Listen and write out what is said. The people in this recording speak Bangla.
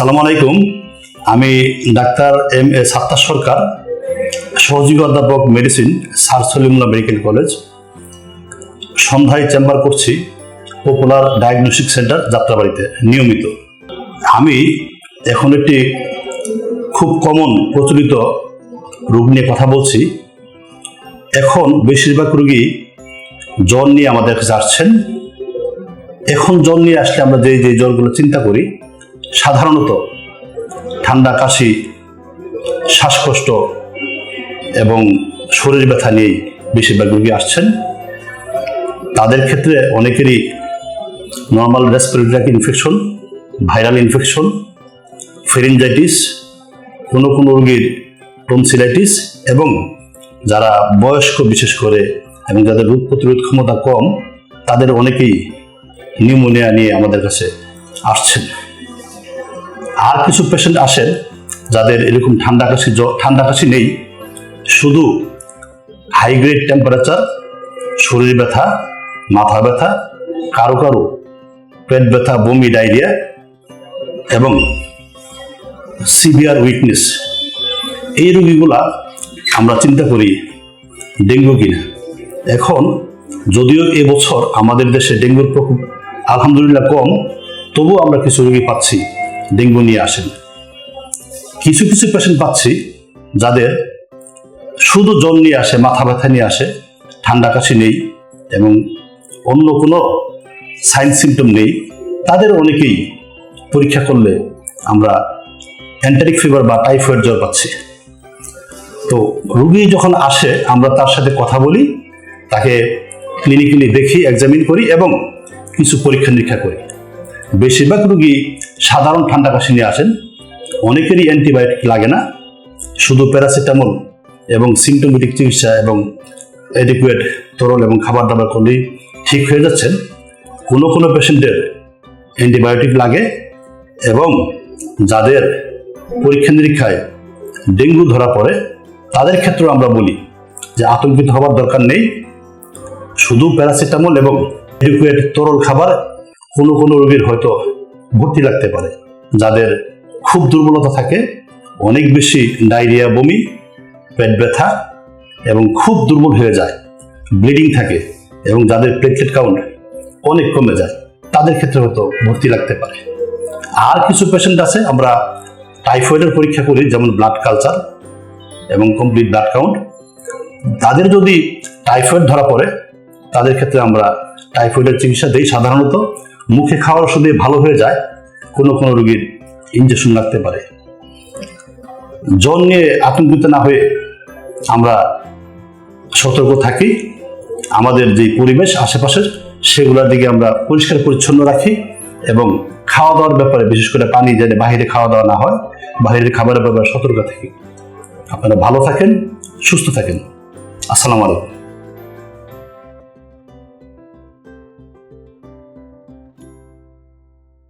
আসসালামু আলাইকুম। আমি ডাক্তার এম এ সাত্তার সরকার, সহযোগী অধ্যাপক medicine, sir Salimullah medical college. সন্ধ্যায় চেম্বার করছি পপুলার ডায়াগনস্টিক সেন্টার যাত্রাবাড়িতে, নিয়মিত। আমি এখন একটি খুব কমন প্রচলিত রোগ নিয়ে কথা বলছি। এখন বেশিরভাগ রোগী জ্বর নিয়ে আমাদের কাছে আসছেন। এখন জ্বর নিয়ে আসলে আমরা যে যে জ্বরগুলো চিন্তা করি সাধারণত ঠান্ডা, কাশি, শ্বাসকষ্ট এবং শরীর ব্যথা নিয়েই বেশিরভাগ রোগী আসছেন। তাদের ক্ষেত্রে অনেকেরই normal respiratory infection viral infection pharyngitis কোনো কোনো রোগীর টনসিলাইটিস এবং যারা বয়স্ক বিশেষ করে এবং যাদের রোগ প্রতিরোধ ক্ষমতা কম, তাদের অনেকেই নিউমোনিয়া নিয়ে আমাদের কাছে আসছেন। আর কিছু পেশেন্ট আসেন যাদের এরকম ঠান্ডা কাশি ঠান্ডা কাশি নেই, শুধু হাই গ্রেড টেম্পারেচার শরীর ব্যথা, মাথা ব্যথা, কারও কারও পেট ব্যথা, বমি ডায়রিয়া এবং সিভিয়ার উইকনেস এই রোগীগুলা আমরা চিন্তা করি, ডেঙ্গু কিনা। এখন যদিও এবছর আমাদের দেশে ডেঙ্গুর প্রকোপ আলহামদুলিল্লাহ কম, তবুও আমরা কিছু রোগী পাচ্ছি। ডেঙ্গু নিয়ে আসেন। কিছু কিছু পেশেন্ট পাচ্ছি যাদের শুধু জ্বর নিয়ে আসে, মাথা ব্যথা নিয়ে আসে, ঠান্ডা কাশি নেই এবং অন্য কোনো সাইন সিমটম নেই। তাদের অনেকেই পরীক্ষা করলে আমরা অ্যান্টারিক ফিভার বা টাইফয়েড জ্বর পাচ্ছি। তো রুগী যখন আসে, আমরা তার সাথে কথা বলি, তাকে ক্লিনিক্যালি দেখি এক্সামিন করি এবং কিছু পরীক্ষা নিরীক্ষা করি। বেশিরভাগ রুগী সাধারণ ঠান্ডা কাশি নিয়ে আসেন। অনেকেরই অ্যান্টিবায়োটিক লাগে না। শুধু প্যারাসিটামল এবং সিমটোমেটিক চিকিৎসা এবং অ্যাডিকুয়েট তরল এবং খাবার দাবার করলেই ঠিক হয়ে যাচ্ছেন। কোনো কোনো পেশেন্টের অ্যান্টিবায়োটিক লাগে এবং যাদের পরীক্ষা নিরীক্ষায় ডেঙ্গু ধরা পড়ে, তাদের ক্ষেত্রেও আমরা বলি যে আতঙ্কিত হওয়ার দরকার নেই। শুধু প্যারাসিটামল এবং অ্যাডিকুয়েট তরল খাবার কোনো কোনো রোগীর হয়তো ভর্তি লাগতে পারে। যাদের খুব দুর্বলতা থাকে, অনেক বেশি ডায়রিয়া, বমি, পেট ব্যথা এবং খুব দুর্বল হয়ে যায়, ব্লিডিং থাকে এবং যাদের প্লেটলেট কাউন্ট অনেক কমে যায়, তাদের ক্ষেত্রে হয়তো ভর্তি লাগতে পারে। আর কিছু পেশেন্ট আছে, আমরা টাইফয়েডের পরীক্ষা করি, যেমন ব্লাড কালচার এবং কমপ্লিট ব্লাড কাউন্ট তাদের যদি টাইফয়েড ধরা পড়ে, তাদের ক্ষেত্রে আমরা টাইফয়েডের চিকিৎসা দিই সাধারণত। মুখে খাওয়ার ওষুধে ভালো হয়ে যায়, কোনো কোনো রোগীর ইঞ্জেকশন লাগতে পারে। জ্বর নিয়ে আতঙ্কিত না হয়ে আমরা সতর্ক থাকি। আমাদের যে পরিবেশ আশেপাশের, সেগুলোর দিকে আমরা পরিষ্কার পরিচ্ছন্ন রাখি এবং খাওয়া দাওয়ার ব্যাপারে, বিশেষ করে পানি যেন বাইরে খাওয়া দাওয়া না হয় বাইরের খাবারের ব্যাপারে সতর্ক থাকি। আপনারা ভালো থাকেন, সুস্থ থাকেন। আসসালামু আলাইকুম।